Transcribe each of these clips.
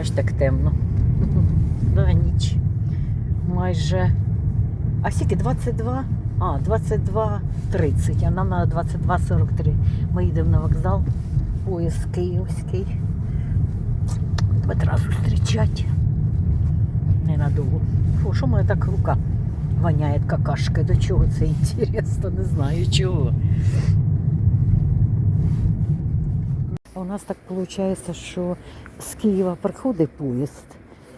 Аж так темно. Да, ніч. Майже. А скільки? 22? А, 22.30, а нам на 22.43. Ми їдемо на вокзал. Поїзд київський. Петра зустрічати. Ненадовго. Фу, що мене так рука воняє какашкою? До чого це інтересно? Не знаю чого. У нас так виходить, що з Києва приходить поїзд,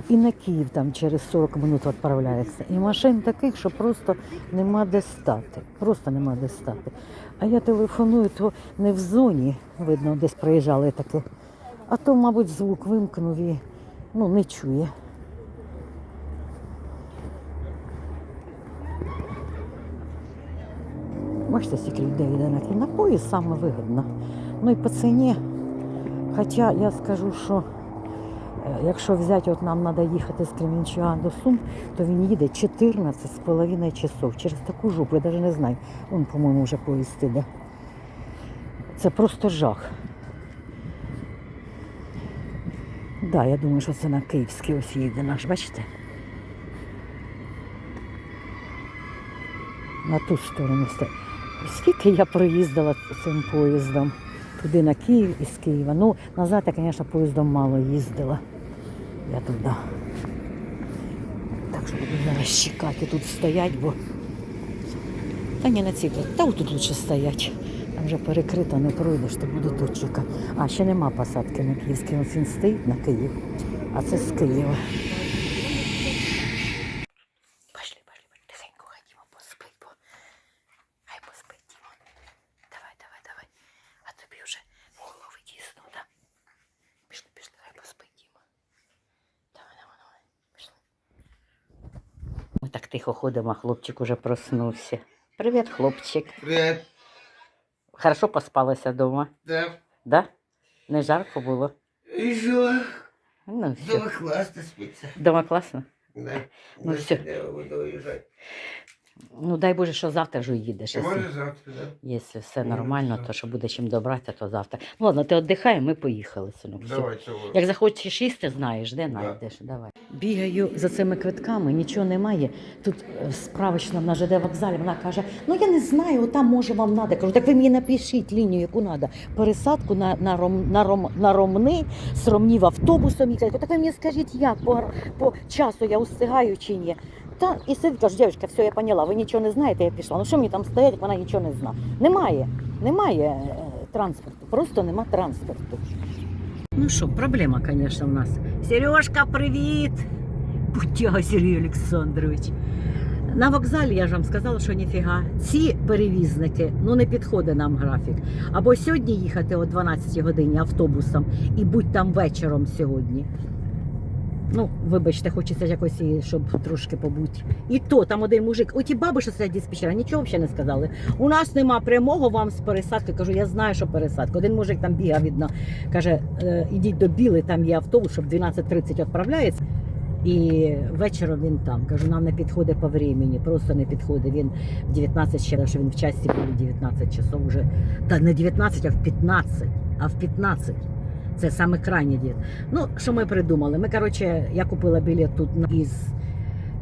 і на Київ там через 40 минут відправляється. І машин таких, що просто нема де стати. Просто нема де стати. А я телефоную, то не в зоні, видно, десь проїжджали таке. А то, мабуть, звук вимкнув і ну, не чує. Бачите, скільки людей йде на поїзд саме вигідно. Ну і по ціні. Хоча я скажу, що е, якщо взяти, от нам треба їхати з Кременчуга до Сум, то він їде 14 з часов. Через таку жопу, я навіть не знаю. Вон, по-моєму, вже поїзд іде. Це просто жах. Так, да, я думаю, що це на Київський ось їде наш, бачите? На ту сторону. Скільки я проїздила цим поїздом? Туди на Київ і з Києва. Ну, назад я, звісно, поїздом мало їздила. Я туди. Так що буду зараз чекати, тут стоять, бо. Та ні, на цій, та отут лучше стоять. Там вже перекрито, не пройдеш, то буду тут чекати. А, ще нема посадки на Київський. Ось він стоїть на Київ, а це з Києва. Пошли, пошли, пошли. Тихенько ходімо, поспить, бо хай поспить Діма. Давай, давай, давай. А тобі вже голови тісно, да? Пішли, пішли, хай поспить Діма. Давай, давай, давай. Пішли. Ми так тихо ходимо, а хлопчик уже проснувся. Привіт, хлопчик. Привет. Хорошо поспалася вдома, Да. да? Не жарко було. І что? Ну, все. Дома классно спиться. Дома класно? Да. Ну, все. Ну дай Боже, що завтра вже їдеш. Якщо, может завтра, да? якщо все Ну, нормально, все. то що буде чим добратися, то завтра. Ну ладно, ти віддихай, ми поїхали, синок. Все. Давай? Як захочеш їсти, знаєш, де знайдеш. Давай. Бігаю за цими квитками, нічого немає. Тут е, справочна на ЖД вокзалі. Вона каже: ну я не знаю, там може вам треба. Кажу, так ви мені напишіть лінію, яку треба. Пересадку на, на, ром, на, ром, на Ромни, з Ромнів автобусом їхати. Так ви мені скажіть, як по, по часу я устигаю чи ні. Та і сидить, каже, дівчинка, все, я поняла, ви нічого не знаєте, я пішла. Ну що мені там стоять, як вона нічого не знає. Немає, немає е, транспорту, просто нема транспорту. Ну що, проблема, звісно, в нас. Сережка, привіт! Путяга Сергій Олександрович. На вокзалі я ж вам сказала, що ніфіга. Ці перевізники, ну не підходить нам графік. Або сьогодні їхати о 12 годині автобусом і будь там вечором сьогодні. Ну, вибачте, хочеться якось, щоб трошки побути. І то там один мужик, оті баби, що сидять диспетчера, нічого взагалі не сказали. У нас нема прямого вам з пересадки. Кажу, я знаю, що пересадка. Один мужик там бігав, видно, каже, «Е, ідіть до Біли, там є автобус, щоб 12.30 відправляється. І вечором він там. Кажу, нам не підходить по времени, просто не підходить. Він в 19 ще що він в часі був 19 часов уже. Та не 19, а в 15. А в 15. Це саме крайній дід. Ну, що ми придумали? Ми, коротше, я купила білет тут із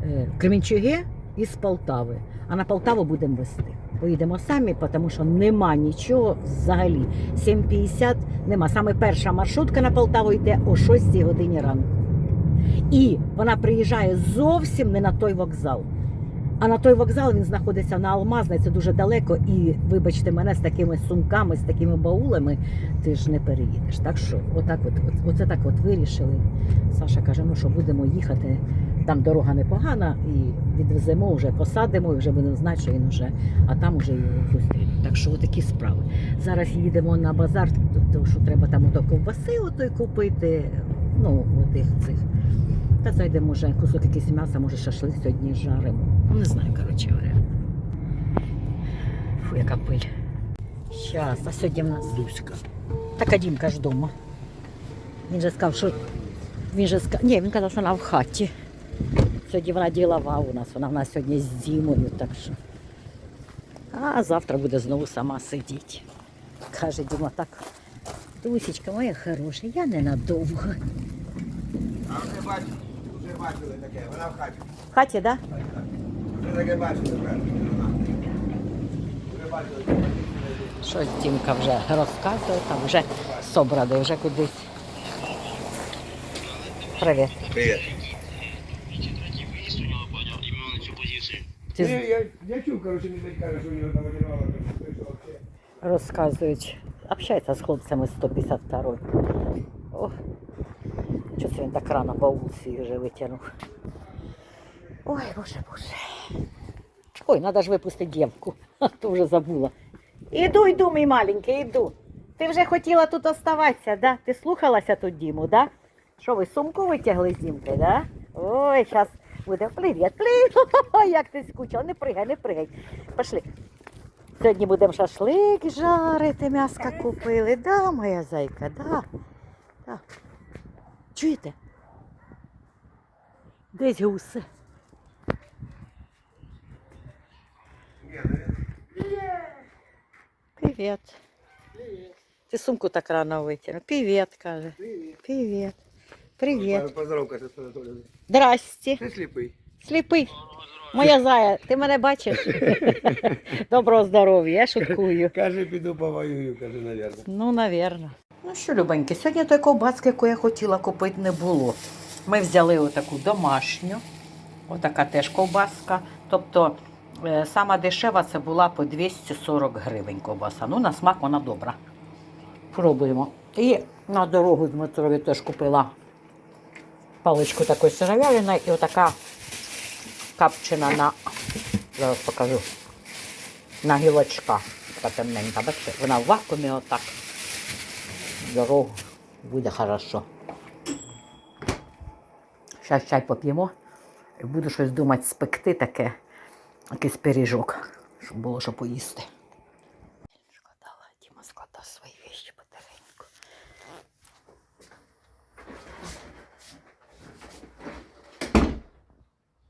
е, Кременчуги і Полтави. А на Полтаву будемо вести. Поїдемо самі, тому що нема нічого взагалі. 7.50 нема. Саме перша маршрутка на Полтаву йде о 6 годині ранку. І вона приїжджає зовсім не на той вокзал. А на той вокзал він знаходиться на Алмазній, це дуже далеко. І вибачте мене з такими сумками, з такими баулами, ти ж не переїдеш. Так що, отак, от, от оце так от вирішили. Саша каже: ну що будемо їхати. Там дорога непогана, і відвеземо вже, посадимо, і вже будемо знати, що він вже, а там вже його зустрінуть. Так що отакі справи. Зараз їдемо на базар, тому що треба там ото ковбаси отой купити. Ну, отих цих. Та зайдемо може кусок якийсь м'яса, може шашлик сьогодні жаримо. Ну, не знаю, коротше говоря. Фу, яка пиль. Щас, а сьогодні в нас Дуська. Така Дімка ж вдома. Він же сказав, що. Він же сказав. Ні, він казав, що вона в хаті. Сьогодні вона ділова у нас, вона в нас сьогодні з Дімою, так що. А завтра буде знову сама сидіти. Каже Діма, так. Дусечка моя хороша, я ненадовго. А бачили, вже бачили таке, вона в хаті. В хаті, да? Вже таке бачили, правда? Вже бачили. Щось Дімка вже розказує, там вже собраний, вже кудись. Привіт. Привіт. Именно на цю позицію. Ти Ні, з- я, я чув, коротше, не каже, що у нього там одягала, прийшов. розказують, общається з хлопцями 152 О, що це він так рано по вулиці вже витягнув. Ой, боже, боже. Ой, треба ж випустити дівку. А то вже забула. Іду, йду, мій маленький, іду. Ти вже хотіла тут оставатися, да? Ти слухалася тут Діму, да? Що ви сумку витягли з Дімкою, да? Ой, зараз буде привіт, привіт. Ой, як ти скучила. Не пригай, не пригай. Пошли. Сьогодні будемо шашлик жарити, м'яска купили. Да, моя зайка, да. да. Чуєте? Десь гуси. Привіт. Ти сумку так рано витягнув. Привіт, каже. Привіт. Привіт. Поздоровка, це Анатолій. Здрасте. Ти сліпий. Сліпий. Моя зая, ти мене бачиш? Доброго здоров'я, я шуткую. Каже, піду повоюю, каже, навірно. Ну, навірно. Ну що, любеньки, сьогодні тої ковбаски, яку я хотіла купити, не було. Ми взяли отаку домашню, отака теж ковбаска. Тобто е, сама дешева це була по 240 гривень ковбаса. Ну, на смак вона добра. Пробуємо. І на дорогу Дмитрові теж купила паличку такої сировяльної і отака капчена на, зараз покажу, на гілочках. Така темненька, бачите, вона в вакуумі отак. Дорогу буде хорошо. Зараз чай поп'ємо і буду щось думати спекти таке, якийсь пиріжок, щоб було що поїсти. Складала, Діма складав свої вещи потихеньку.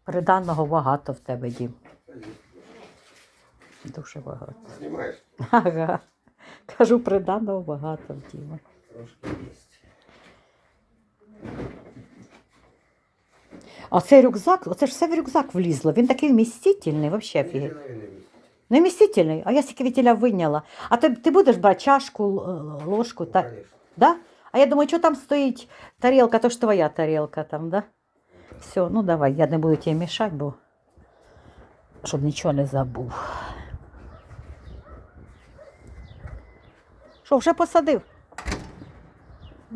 Приданного багато в тебе, Дім. Дуже багато. Знімаєш? Ага. Кажу, приданого багато в Діма. Трошки є. А цей рюкзак, оце ж все в рюкзак влізло. Він такий вмістительний, взагалі офігеть. Не вмістительний, а я стільки вітіля вийняла. А ти, ти будеш брати чашку, л- ложку, так? Да? А я думаю, що там стоїть тарілка, то ж твоя тарілка там, да? Все, ну давай, я не буду тебе мішати, бо щоб нічого не забув. Що, вже посадив?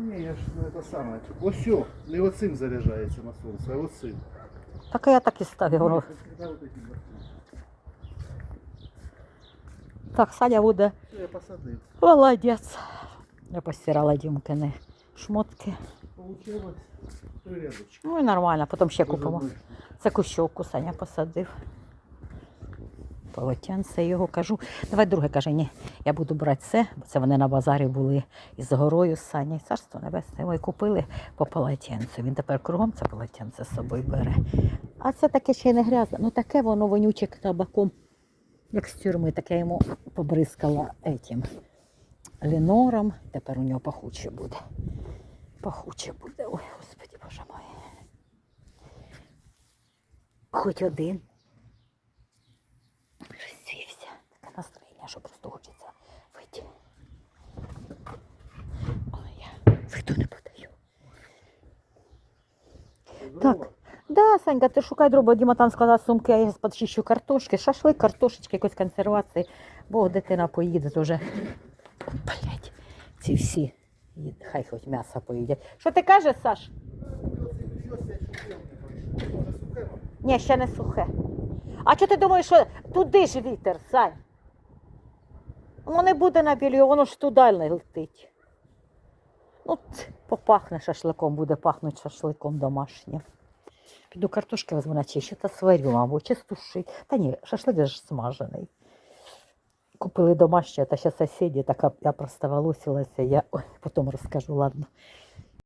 Ні, я ж ну, це саме. Ось о, не оцим заряджається на сонце, а оцим. Так я так і ставив. вот. Так, Саня буде я посадив. Молодець. Я постирала Дімкини шмотки. Получилось три рядочки. Ну і нормально, потім ще купимо. Це кущовку Саня посадив. Полотенце його кажу. Давай друге каже, ні, я буду брати це, бо це вони на базарі були із горою з Саня. Царство небесне. Ой, купили по полотенцю. Він тепер кругом це полотенце з собою бере. А це таке ще й не грязне. Ну таке воно вонюче табаком, як з тюрми, таке йому побризкала етім лінором. Тепер у нього пахуче буде. Пахуче буде. Ой, господи, боже мой. Хоч один. Що просто хочеться вийти. Але я виду не подаю. Так. Да, Санька, ти шукай дроба, Діма там сказав сумки, а я почищу картошки, шашлик, картошечки, якоїсь консервації. Бо дитина поїде дуже. О, блядь, ці всі. Хай хоч м'ясо поїдять. Що ти кажеш, Саш? Ні, ще не сухе. А що ти думаєш, що туди ж вітер, Сань? Воно не буде на білі, воно ж туди летить. Ну, попахне шашликом, буде пахнути шашликом домашнім. Піду картошки візьму на чи та сварю, мабуть, чи стушить. Та ні, шашлик ж смажений. Купили домашнє, та ще сусіді, така я просто волосилася, я потім розкажу, ладно.